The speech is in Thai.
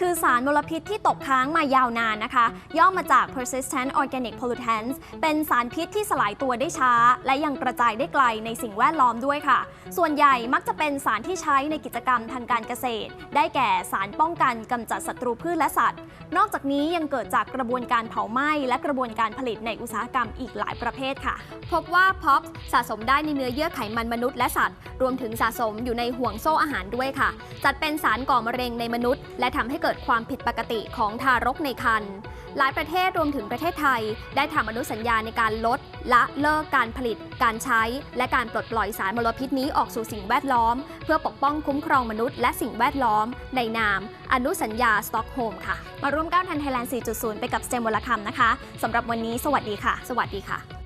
คือสารมลพิษที่ตกค้างมายาวนานนะคะ ย่อมาจาก persistent organic pollutants เป็นสารพิษที่สลายตัวได้ช้า และยังกระจายได้ไกลในสิ่งแวดล้อมด้วยค่ะ ส่วนใหญ่มักจะเป็นสารที่ใช้ในกิจกรรมทางการเกษตร ได้แก่สารป้องกันกำจัดศัตรูพืชและสัตว์ นอกจากนี้ยังเกิดจากกระบวนการเผาไหม้และกระบวนการผลิตในอุตสาหกรรมอีกหลายประเภทค่ะ พบว่าพ็อปสะสมได้ในเนื้อเยื่อไขมันมนุษย์และสัตว์ รวมถึงสะสมอยู่ในห่วงโซ่อาหารด้วยค่ะ จัดเป็นสารก่อมะเร็งในมนุษย์และทำให้เกิดความผิดปกติของทารกในครรภ์หลายประเทศรวมถึงประเทศไทย ได้ทำอนุสัญญาในการลด ละเลิกการผลิต การใช้ และการปลดปล่อยสารมลพิษนี้ออกสู่สิ่งแวดล้อม เพื่อปกป้องคุ้มครองมนุษย์และสิ่งแวดล้อม ในนาม อนุสัญญาสต็อกโฮล์มค่ะ มาร่วมก้าวทันไทยแลนด์ 4.0 ไปกับเตมวลคำนะคะสำหรับวันนี้ สวัสดีค่ะ สวัสดีค่ะ